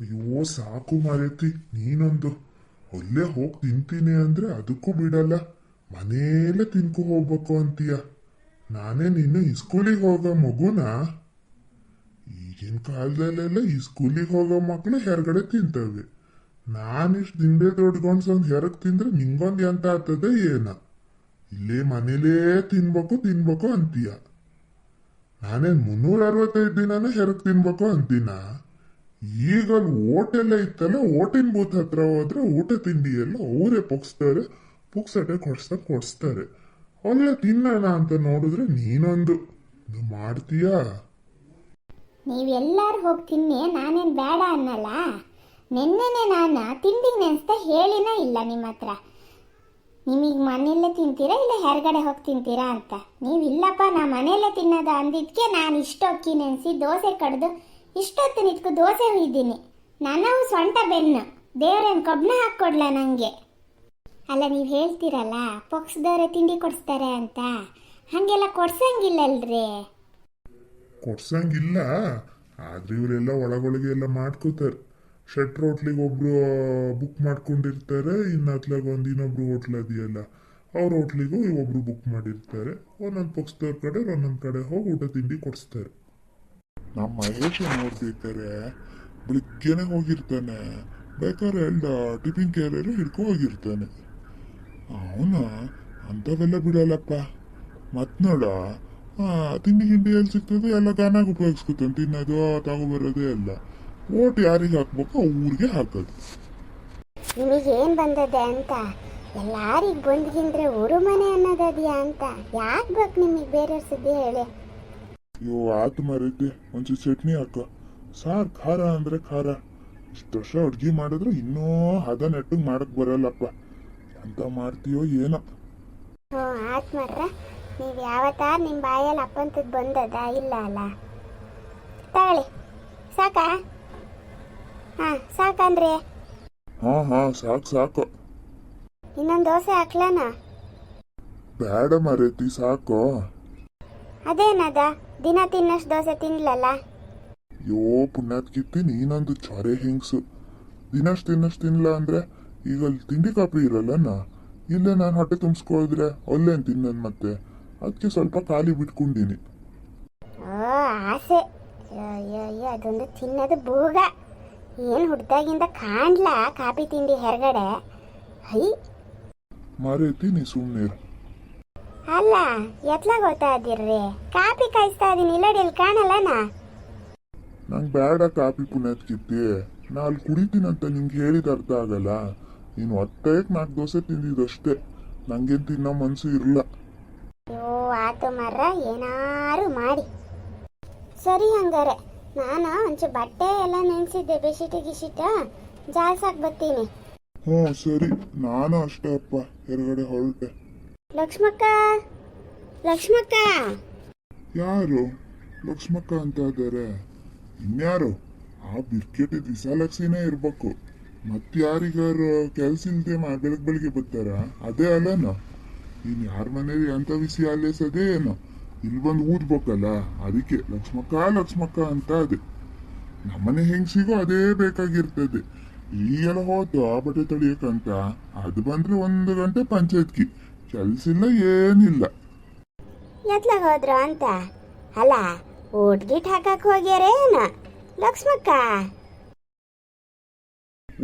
ಅಯ್ಯೋ, ಸಾಕು ಮಾರೈತಿ, ನೀನೊಂದು. ಅಲ್ಲೇ ಹೋಗಿ ತಿಂತೀನಿ ಅಂದ್ರೆ ಅದಕ್ಕೂ ಬಿಡಲ್ಲ. ಮನೆಯಲ್ಲೇ ತಿನ್ಕೊ ಹೋಗ್ಬೇಕು ಅಂತೀಯ. ನಾನೇ ನೀನು ಇಸ್ಕೂಲಿಗೆ ಹೋಗೋ ಮಗುನ? ಈಗಿನ ಕಾಲದಲ್ಲೆಲ್ಲ ಇಸ್ಕೂಲಿಗೆ ಸ್ಕೂಲಿಗೆ ಹೋಗೋ ಮಕ್ಕಳು ಹೊರಗಡೆ ತಿಂತವೆ. ನಾನಿಷ್ಟು ದಿಂಡೆ ದೊಡ್ಕೊಂಡ್ಸೊಂದು ಹೆರಗ್ ತಿಂದ್ರೆ ನಿಂಗೊಂದು ಎಂತ ಆಗ್ತದೆ ಏನ. ಇಲ್ಲೇ ಮನೇಲೇ ತಿನ್ಬೇಕು ತಿನ್ಬೇಕು ಅಂತೀಯ. ನಾನೇನ್ ಮುನ್ನೂರ ಅರವತ್ತೈದು ದಿನನೂ ಹೆರಗ್ ತಿನ್ಬೇಕು ಅಂತೀನ? ಈಗ ಅಲ್ಲಿ ಓಟೆಲ್ಲ ಇತ್ತಲ್ಲ ಹೋಟೆಲ್ ಬೂತ್ ಹತ್ರ ಹೋದ್ರೆ ಊಟ, ತಿಂಡಿ ಎಲ್ಲ ಅವರೇ ಪುಗ್ಸ್ತಾರೆ ಪುಕ್ಸಟೆ ಕೊಡ್ಸ್ತಾ ಕೊಡಿಸ್ತಾರೆ. ಅಲ್ಲೇ, ತಿನ್ನೋಣ ಅಂತ ನೋಡಿದ್ರೆ ನೀನೊಂದು. ಮಾಡ್ತೀಯ? ನೀವೆಲ್ಲರೂ ಹೋಗಿ ತಿನ್ನಿ, ನಾನೇನು ಬೇಡ ಅನ್ನಲ್ಲ. ನಿನ್ನೆನೆ ನಾನು ತಿಂಡಿ ನೆನೆಸ್ತಾ ಹೇಳಿನೇ ಇಲ್ಲ ನಿಮ್ಮ ಹತ್ರ ನಿಮಗೆ ಮನೆಯಲ್ಲೇ ತಿಂತೀರಾ ಇಲ್ಲ ಹೊರಗಡೆ ಹೋಗಿ ತಿಂತೀರಾ ಅಂತ? ನೀವು ಇಲ್ಲಪ್ಪ ನಾ ಮನೆಯಲ್ಲೇ ತಿನ್ನೋದ ಅಂದಿದ್ಕೆ ನಾನು ಇಷ್ಟೊಕ್ಕಿ ನೆನೆಸಿ ದೋಸೆ ಕಡ್ದು ಇಷ್ಟೊತ್ತು ನಿತ್ಕು ದೋಸೆ ಹುಯ್ದೀನಿ ನನ್ನವು ಸೊಂಟ ಬೆನ್ನು. ದೇವ್ರೇನು ಕಬ್ಬನ ಹಾಕ್ಕೊಡ್ಲ ನನಗೆ ಅಲ್ಲ, ನೀವು ಹೇಳ್ತೀರಲ್ಲ ಪೊಕ್ಸ್ದವ್ರೆ ತಿಂಡಿ ಕೊಡಿಸ್ತಾರೆ ಅಂತ. ಹಾಗೆಲ್ಲ ಕೊಡ್ಸಂಗಿಲ್ಲಲ್ರಿ. ಕೊಡ್ಸಂಗಿಲ್ಲ. ಆದ್ರೆ ಇವರೆಲ್ಲ ಒಳಗೊಳಗೆ ಎಲ್ಲ ಮಾಡ್ಕೋತಾರೆ. ಶೆಟ್ರ್ ಹೋಟ್ಲಿಗೆ ಒಬ್ರು ಬುಕ್ ಮಾಡ್ಕೊಂಡಿರ್ತಾರೆ ಇನ್ನು ಹತ್ಲಾಗ ಒಂದು ಇನ್ನೊಬ್ರು ಹೋಟ್ಲ್ ಅದೆಯಲ್ಲ, ಅವ್ರ ಹೋಟ್ಲಿಗೂ ಒಬ್ರು ಬುಕ್ ಮಾಡಿರ್ತಾರೆ. ಒಂದೊಂದು ಪಕ್ಷದವ್ರ ಕಡೆ ಒಂದೊಂದು ಕಡೆ ಹೋಗಿ ಊಟ, ತಿಂಡಿ ಕೊಡಿಸ್ತಾರೆ. ನಮ್ಮ ಮಹೇಶ ನೋಡ್ಬೇಕಾರೆ ಬೆಳಿಗ್ಗೆನೆ ಹೋಗಿರ್ತಾನೆ. ಬೇಕಾದ್ರೆ ಎಲ್ಲ ಟಿಫಿನ್ ಕ್ಯಾರಿಯರ್ ಹಿಡ್ಕೊ ಹೋಗಿರ್ತಾನೆ. ಅವನ ಅಂಥವೆಲ್ಲ ಬಿಡಲ್ಲಪ್ಪ. ಮತ್ ನೋಡ ಆ, ತಿಂಡಿ ಗಿಂಡಿ ಎಲ್ಲಿ ಸಿಗ್ತದೆ ಎಲ್ಲ ತಾನಾಗಿ ಉಪಯೋಗಿಸ್ಕೊತಾನೆ. ತಿನ್ನೋದು ತಗೊಬರೋದು ಎಲ್ಲ. ಓಟ್ ಯಾರಿಗೆ ಹಾಕ್ಬೇಕು ಊರಿಗೆ ಹಾಕೋದು. ನಿಮಗೇನು ಬಂದದೆ ಅಂತ? ಎಲ್ಲಾರಿಗೆ ಬಂದ್ಗಿಂದ್ರೆ ಊರು ಮನೆ ಅನ್ನೋದದ್ಯಾ ಅಂತ? ಯಾಕೆ ಬೇಕು ನಿಮಗೆ ಬೇರೆ ಸುದ್ದಿ ಹೇಳಿ? ಅಯ್ಯೋ ಆತು ಮಾರೈತಿ. ಒಂಚೂರು ಚಟ್ನಿ ಹಾಕ. ಸಾರ್ ಖಾರ ಅಂದ್ರೆ ಖಾರ. ಇಷ್ಟು ವರ್ಷ ಅಡ್ಗೆ ಮಾಡಿದ್ರೆ ಇನ್ನೂ ಹದ ನೆಟ್ಟಗೆ ಮಾಡಕ್ ಬರಲ್ಲಪ್ಪ. ಅಂತ ಮಾಡ್ತೀಯೋ ಏನೋ. ಹ್ಞೂ ಆಯ್ತು ಮಾತ್ರ. ನೀವು ಯಾವತ್ತಾರ ನಿಮ್ಮ ಬಾಯಲ್ಲಿ ಅಪ್ಪಂತದ್ದು ಬಂದದ? ಇಲ್ಲ ಅಲ್ಲ. ತಗೊಳ್ಳಿ. ಸಾಕಾ? ಹಾಂ ಸಾಕಂದ್ರೆ ಹಾ ಹಾ ಸಾಕು ಸಾಕು. ಇನ್ನೊಂದು ದೋಸೆ ಹಾಕ್ಲನ? ಬೇಡ ಮರೈತಿ ಸಾಕು. ಅದೇನದ? ದಿನ ತಿನ್ನಷ್ಟು ದೋಸೆ ತಿನ್ಲಲ್ಲ? ಯೋ ಪುಣ್ಯಾತ್ ಕಿತ್ತಿ ಇನ್ನೊಂದು ಚೊರೆ ಹಿಂಗ್ಸು. ದಿನಷ್ಟು ತಿನ್ನಷ್ಟು ತಿನ್ಲ ಅಂದ್ರೆ ಈಗ ಅಲ್ಲಿ ತಿಂಡಿ ಕಾಪಿ ನಾ ಇಲ್ಲೇ ನಾನು ಹೊಟ್ಟೆ ತುಂಬಿಸ್ಕೊಳಿದ್ರೆ ಅಲ್ಲೇನು ತಿನ್ನನ್ ಮತ್ತೆ. ಅದಕ್ಕೆ ಸ್ವಲ್ಪ ಖಾಲಿ ಬಿಟ್ಕೊಂಡಿನಿ. ಓ ಆಸೆ. ಅಯ್ಯೋ ಅಯ್ಯೋ ಅದೊಂದು ತಿನ್ನೋದು ಭೋಗ. ಏನು ಹುಡ್ದಾಗಿಂದ ಕಾಣ್ಲಾ ಕಾಪಿ ತಿಂಡಿ ಹೊರಗಡೆ? ಹೈ. ಮರೈತಿ ನೀ ಸುಮ್ಮನೆ ಅಲ್ಲ. ಎತ್ಲಾಗ ಹೋಗ್ತಾ ಇದ್ದೀರ್ರಿ? ಕಾಪಿ ಕಾಯಿಸ್ತಾ ಇದೀನಿ. ಇಲ್ಲಡಿ ಇಲ್ಲಿ ಕಾಣಲ್ಲ ನಂಗೆ ಬೇಡ ಕಾಪಿ ಪುನಃ ಕಿತ್ತಿ. ನಾ ಅಲ್ಲಿ ಕುಡಿತೀನಂತ ನಿಂಗೆ ಹೇಳಿದ ಅರ್ಥ ಆಗಲ್ಲ. ನೀನು ಹೊಟ್ಟೆಗೆ ನಾಲ್ಕು ದೋಸೆ ತಿಂದಿದ್ದಷ್ಟೇ. ನಂಗೇನು ತಿನ್ನೋ ಮನ್ಸು ಇರಲ್ಲ. ಅಯ್ಯೋ ಆತು ಮರ್ರ ಏನಾರು ಮಾಡಿ. ಸರಿ ಹಂಗಾರೆ. ನಾನು ಒಂಚೂರು ಬಟ್ಟೆ ಎಲ್ಲ ನೆನೆಸಿದ್ದೆ ಬೆಶೀಟ ಗಿಶೀಟ ಜಾಲ್ಸಾಕ್ ಬರ್ತೀನಿ ಹ್ಞೂ ಸರಿ. ನಾನು ಅಷ್ಟೇ ಅಪ್ಪ. ಹೊರಗಡೆ ಹೊರಟೆ. ಲಕ್ಷ್ಮಕ್ಕ? ಲಕ್ಷ್ಮಕ್ಕ? ಯಾರು? ಲಕ್ಷ್ಮಕ್ಕ ಅಂತ ಇದ್ದಾರೆ. ಇನ್ಯಾರು? ಆ ಬಿರ್ಕೆಟ್ ದಿಸಾಲಕ್ಷಿನೇ ಇರ್ಬೇಕು. ಮತ್ತಾರಿಗಾರು ಕೆಲ್ಸ ಇಲ್ದೆ ಬೆಳಗ್ ಬೆಳಿಗ್ಗೆ ಬರ್ತಾರ? ಅದೇ ಅಲ್ಲನ? ಇನ್ ಯಾರ ಮನೇಲಿ ಅಂತ ವಿಷಯ ಅಲ್ಲೇಸದೇ ಏನು? ಇಲ್ಲಿ ಬಂದು ಊದ್ಬೇಕಲ್ಲ, ಅದಕ್ಕೆ ಲಕ್ಷ್ಮಕ್ಕ ಲಕ್ಷ್ಮಕ್ಕ ಅಂತ ಅದೇ. ನಮ್ಮನೆ ಹೆಂಗ್ಸಿಗೂ ಅದೇ ಬೇಕಾಗಿರ್ತದೆ. ಈಗೆಲ್ಲ ಹೋದ ಬಟ್ಟೆ ತೊಳಿಯಕ್ಕಂತ? ಅದು ಬಂದ್ರೆ ಒಂದು ಗಂಟೆ ಪಂಚಾಯತ್ಕಿ ಕೆಲ್ಸ ಇಲ್ಲ ಏನಿಲ್ಲ. ಎತ್ಲಾಗ ಹೋದ್ರು ಅಂತ? ಅಲ್ಲ ಊಟ ಗಿಟ್ ಹಾಕಕ್ ಹೋಗ್ಯಾರೇನ? ಲಕ್ಷ್ಮಕ್ಕ?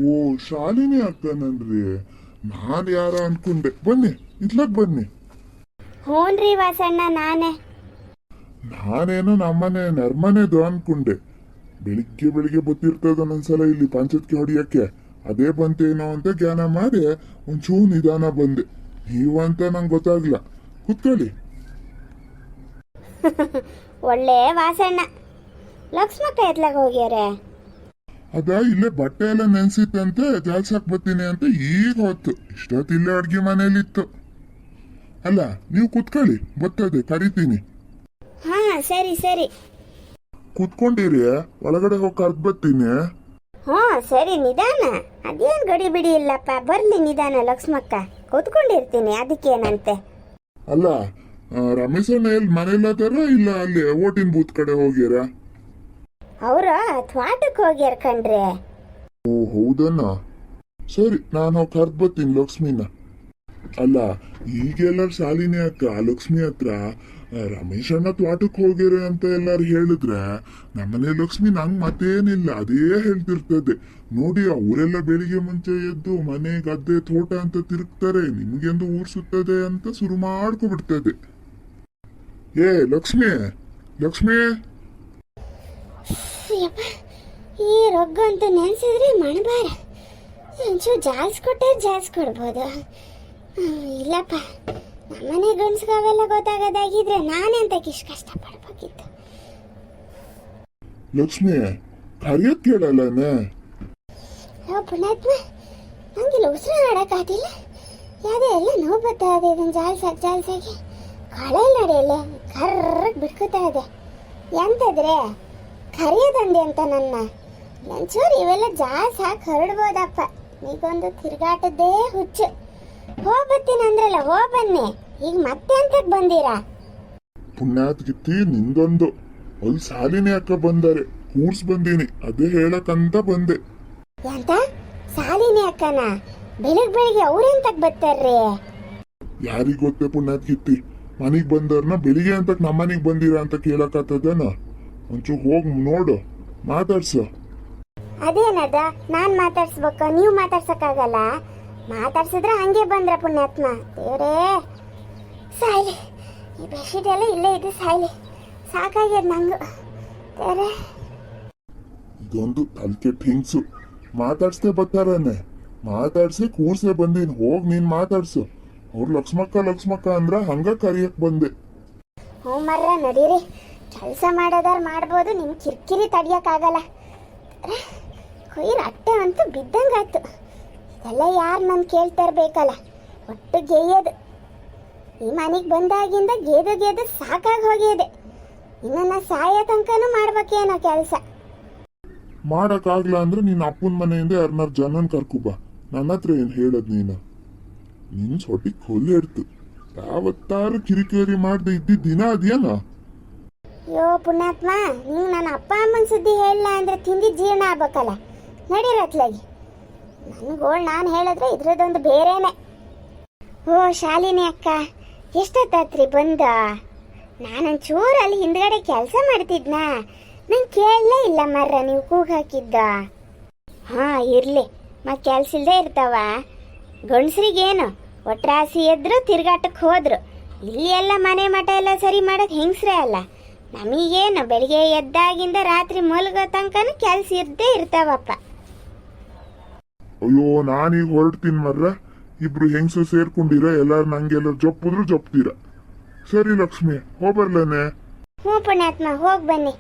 ಓ ಶಾಲಿನಿ ಅಕ್ಕನನ್ರಿ. ನಾನ್ ಯಾರ ಅನ್ಕೊಂಡೆ. ಬನ್ನಿ ಇತ್ಲಕ್ ಬನ್ನಿ. ಹೂನ್ರಿ ವಾಸಣ್ಣ ನಾನೇ. ನಾನೇನೋ ನಮ್ಮನೆ ನರ್ಮನೇದು ಅನ್ಕೊಂಡೆ. ಬೆಳಿಗ್ಗೆ ಬೆಳಿಗ್ಗೆ ಬತ್ತಿರ್ತದ ಒಂದೊಂದ್ಸಲ ಇಲ್ಲಿ ಪಂಚತ್ಗೆ ಹೊಡಿಯಕ್ಕೆ. ಅದೇ ಬಂತೇನೋ ಅಂತ ಜ್ಞಾನ ಮಾಡಿ ಒಂಚೂರು ನಿಧಾನ ಬಂದೆ. ನೀವಂತ ನಂಗೆ ಗೊತ್ತಾಗ್ಲಿಲ್ಲ. ಕುತ್ಕೊಳ್ಳಿ. ಒಳ್ಳೆ ವಾಸಣ್ಣ. ಲಕ್ಷ್ಮಕ್ಕ ಎತ್ಲಾಗ ಹೋಗ್ಯಾರೆ? ಅದ ಇಲ್ಲೇ ಬಟ್ಟೆ ಎಲ್ಲ ನೆನ್ಸಿತ್ತಂತೆ ಜಾಲ್ಸಾಕ್ ಬರ್ತೀನಿ ಅಂತ ಈಗ ಹೊತ್ತು. ಇಷ್ಟೊತ್ತು ಇಲ್ಲೇ ಅಡ್ಗೆ ಮನೇಲಿತ್ತು ಅಲ್ಲ ನೀವು ಕುತ್ಕೊಳ್ಳಿ ಬರ್ತದೆ ಕರಿತೀನಿ. ಹಾ ಸರಿ ಸರಿ. ಕುತ್ಕೊಂಡಿರಿ ಒಳಗಡೆ ಹೋಗಿ ಕರ್ದ್ ಬರ್ತೀನಿ. ಹಾ ಸರಿ ನಿಧಾನ. ಅದೇನ್ ಗಡಿ ಬಿಡಿ ಇಲ್ಲಪ್ಪ ಬರ್ಲಿ ನಿಧಾನ ಲಕ್ಷ್ಮಕ್ಕ. ಕೂತ್ಕೊಂಡಿರ್ತೀನಿ ಅದಕ್ಕೇನಂತೆ? ಅಲ್ಲ ರಮೇಶ್ ಅಣ್ಣ ಎಲ್ಲಿ ಮನೇಲದಾರ ಇಲ್ಲ ಅಲ್ಲಿ ಓಟಿನ ಬೂತ್ ಕಡೆ ಹೋಗ್ಯಾರ? ಅವ್ರ ತ್ವಾಟಕ್ಕೆ ಹೋಗ್ಯಾರ ಕಣ್ರಿ. ಓ ಹೌದಣ್ಣ ಸರಿ ನಾನು ಕರ್ದ್ ಬರ್ತೀನಿ ಲಕ್ಷ್ಮಿನ. ಅಲ್ಲ ಈಗೆಲ್ಲರ ಶಾಲಿನಿ ಅಕ್ಕ ಲಕ್ಷ್ಮಿ ಹತ್ರ ರಮೇಶ್ ಅಣ್ಣ ತ್ವಾಟಕ್ಕೆ ಹೋಗಿರ ಅಂತ ಎಲ್ಲಾರು ಹೇಳಿದ್ರೆ ನಮ್ಮನೆ ಲಕ್ಷ್ಮಿ ನಂಗ್ ಮತ್ತೇನಿಲ್ಲ, ಅದೇ ಹೇಳ್ತಿರ್ತದೆ. ನೋಡಿ ಅವರೆಲ್ಲ ಬೆಳಿಗ್ಗೆ ಮುಂಚೆ ಎದ್ದು ಮನೆ, ಗದ್ದೆ, ತೋಟ ಅಂತ ತಿರುಗ್ತಾರೆ, ನಿಮ್ಗೆಂದು ಊರ್ ಸುತ್ತದೆ ಅಂತ ಶುರು ಮಾಡ್ಕೊಬಿಡ್ತದೆ ಏ, ಲಕ್ಷ್ಮಿ ಲಕ್ಷ್ಮಿ. ಈ ರೊಗ್ಗ ಅಂತ ನೆನ್ಸಿದ್ರೆ ಮಣಬಾರ ಒಂಚೂರು ಜಾಲ್ಸ್ಕೊಟ್ಟೆ ಜಾಲ್ಸ್ಕೊಡ್ಬೋದು ಕೊಡ್ಬೋದು ಇಲ್ಲಪ್ಪ. ನಮ್ಮನೆ ಗಂಡ್ಸ್ಗಾವೆಲ್ಲ ಗೊತ್ತಾಗೋದಾಗಿದ್ರೆ ನಾನೆಂತ ಇಷ್ಟು ಪಡ್ಬೇಕಿತ್ತು ಲಕ್ಷ್ಮಿ ಕರಿಯತ್ ಕೇಳಲ್ಲನೆ ಯಾವ ಪುಣ್ಯಾತ್ಮ ನಂಗಿಲ್ಲ ಉಸಿರು ಆಡಕ್ಕಾಗಿಲ್ಲ ಯಾವುದೇ ಎಲ್ಲ ನೋವು ಬರ್ತಾ ಇದೆ ಇದನ್ನು ಜಾಲ್ಸಾಗಿ. ಜಾಲ್ಸಾಗಿ ಕಳೆ ನಡೆಯಲ್ಲ ಕರ್ರಗ್ ಬಿಡ್ಕೋತಾ ಇದೆ. ಎಂತದ್ರೆ ಕರಿಯೋದಂದೆ ಅಂತ ನನ್ನ. ಒಂಚೂರು ಇವೆಲ್ಲ ಜಾಲ್ಸ್ ಹಾಕಿ ಹರಡ್ಬೋದಪ್ಪ. ನೀಗೊಂದು ತಿರುಗಾಟದ್ದೇ ಹುಚ್ಚು. ಹೋಗ್ಬತ್ತೀನಿ ಅಂದ್ರಲ್ಲ ಹೋಗ್ ಬನ್ನಿ ಈಗ ಮತ್ತೆ ಅಂತ ಬಂದೀರಾ? ಪುಣ್ಯಾತ್ ಗಿತ್ತಿ ನಿಂದೊಂದು. ಅಲ್ಲಿ ಸಾಲಿನೇ ಅಕ್ಕ ಬಂದಾರೆ? ಕೂರ್ಸ್ ಬಂದೀನಿ ಅದೇ ಹೇಳಕ್ಕಂತ ಬಂದೆ. ಎಂತ? ಸಾಲಿನಿ ಅಕ್ಕನ ಬೆಳಗ್ ಬೆಳಿಗ್ಗೆ ಅವ್ರೆಂತಕ್ ಬರ್ತಾರ್ರಿ ಯಾರಿಗ್ ಗೊತ್ತೇ ಪುಣ್ಯಾತ್ ಗಿತ್ತಿ ಮನಿಗ್ ಬಂದವ್ರನ್ನ ಬೆಳಿಗ್ಗೆ ಅಂತ ನಮ್ಮನಿಗ್ ಬಂದಿರ ಅಂತ ಕೇಳಕ್ಕಾತದೇನ? ಒಂಚೂರು ಹೋಗ್ ನೋಡು ಮಾತಾಡ್ಸು. ಅದೇನದ? ನಾನ್ ಮಾತಾಡ್ಸ್ಬೇಕ ನೀವು ಮಾತಾಡ್ಸಕ್ಕಾಗಲ್ಲ? ಮಾತಾಡ್ಸಿದ್ರೆ ಹಂಗೆ ಬಂದ್ರ ಪುಣ್ಯಾತ್ಮ. ದೇವ್ರೇ ಸಾಯ್ಲಿ ಈ ಬೆಡ್ಶೀಟ್ ಎಲ್ಲ ಇಲ್ಲೇ ಇದೆ ಸಾಯ್ಲಿ. ಸಾಕಾಗ್ಯದ ನಂಗು. ದೇವ್ರೇ. ಇದೊಂದು ತಲ್ಕೆ ಥಿಂಗ್ಸು ಮಾತಾಡ್ಸ್ದೆ ಬರ್ತಾರನೆ. ಮಾತಾಡ್ಸಿ ಕೂರ್ಸೆ ಬಂದೀನಿ. ಹೋಗಿ ನೀನ್ ಮಾತಾಡ್ಸು. ಅವ್ರು ಲಕ್ಷ್ಮಕ್ಕ ಲಕ್ಷ್ಮಕ್ಕ ಅಂದ್ರ ಹಂಗ ಕರಿಯಕ್ ಬಂದೆ. ಹ್ಞೂ ಮರ್ರ ನಡೀರಿ. ಕೆಲಸ ಮಾಡೋದಾರ ಮಾಡ್ಬೋದು ನಿಮ್ ಕಿರಿಕಿರಿ ತಡಿಯಕ್ಕಾಗಲ್ಲ ಕೊಯ್ರ ಅಟ್ಟೆ ಅಂತೂ ಬಿದ್ದಂಗಾಯ್ತು. ಇದೆಲ್ಲ ಯಾರು ನಾನು ಕೇಳ್ತಾ ಇರ್ಬೇಕಲ್ಲ? ಒಟ್ಟು ಗೆಯ್ಯದು. ಈ ಮನೆಗೆ ಬಂದಾಗಿಂದ ಗೇದು ಗೇದು ಸಾಕಾಗಿ ಹೋಗಿದೆ. ಇನ್ನು ನಾ ಸಾಯೋ ತನಕನೂ ಮಾಡ್ಬೇಕೇನೋ ಕೆಲಸ. ಮಾಡೋಕ್ಕಾಗಲ್ಲ ಅಂದ್ರೆ ನಿನ್ನ ಅಪ್ಪನ ಮನೆಯಿಂದ ಯಾರನ್ನಾರು ಜನನ್ ಬಾ. ನನ್ನ ಹತ್ರ ಏನು ಹೇಳೋದು ನೀನು? ನೀನು ಸೊಟ್ಟಿ ಕೊಲ್ಲೆ ಇಡ್ತು ಯಾವತ್ತಾರು ಕಿರಿಕಿರಿ ಮಾಡ್ದೆ ಇದ್ದಿದ್ದ ದಿನ ಅದೇನ ಯೋ ಪುಣ್ಯಾತ್ಮ ನೀನು ನನ್ನ ಅಪ್ಪ ಅಮ್ಮನ ಸುದ್ದಿ ಹೇಳಲ್ಲ ಅಂದ್ರೆ ತಿಂದಿದ್ದ ಜೀರ್ಣ ಆಗ್ಬೇಕಲ್ಲ? ನಡೀರತ್ಲಾಗಿ ನನ್ಗೋಳ್ ನಾನು ಹೇಳಿದ್ರೆ ಇದ್ರದ್ದೊಂದು ಬೇರೆನೆ. ಓ, ಶಾಲಿನಿ ಅಕ್ಕ, ಎಷ್ಟೊತ್ತಾತ್ರಿ ಬಂದ? ನಾನೊಂಚೂರು ಅಲ್ಲಿ ಹಿಂದ್ಗಡೆ ಕೆಲಸ ಮಾಡ್ತಿದ್ನಾ? ನಂಗೆ ಕೇಳಲೇ ಇಲ್ಲ ಮರ್ರ, ನೀವು ಕೂಗ್ ಹಾಕಿದ್ದ. ಹಾಂ, ಇರಲಿ. ಮತ್ತು ಕೆಲಸ ಇಲ್ಲದೆ ಇರ್ತಾವ. ಗಂಡಸ್ರಿಗೇನು? ಒಟ್ರಾಸಿ ಎದ್ರು ತಿರ್ಗಾಟಕ್ಕೆ ಹೋದ್ರು. ಇಲ್ಲಿ ಎಲ್ಲ ಮನೆ ಮಠ ಎಲ್ಲ ಸರಿ ಮಾಡೋದು ಹೆಂಗಸ್ರೇ ಅಲ್ಲ. ನಮಗೇನು, ಬೆಳಿಗ್ಗೆ ಎದ್ದಾಗಿಂದ ರಾತ್ರಿ ಮಲಗೋ ತನಕನೂ ಕೆಲಸ ಇರದೇ ಇರ್ತಾವಪ್ಪ. ಅಯ್ಯೋ, ನಾನೀಗ ಹೊರಡ್ತೀನಿ ಮರ್ರ. ಇಬ್ರು ಹೆಂಗ್ಸು ಸೇರ್ಕೊಂಡಿರ, ಎಲ್ಲಾರು ನಂಗೆಲ್ಲ ಜೊಪ್ಪಿದ್ರು ಜೊಪ್ತೀರ. ಸರಿ ಲಕ್ಷ್ಮಿ ಹೋಗ್ಬರ್ಲೇನೆ ಹ್ಞೂ ಪುಣ್ಯಾತ್ಮ ಬನ್ನಿ.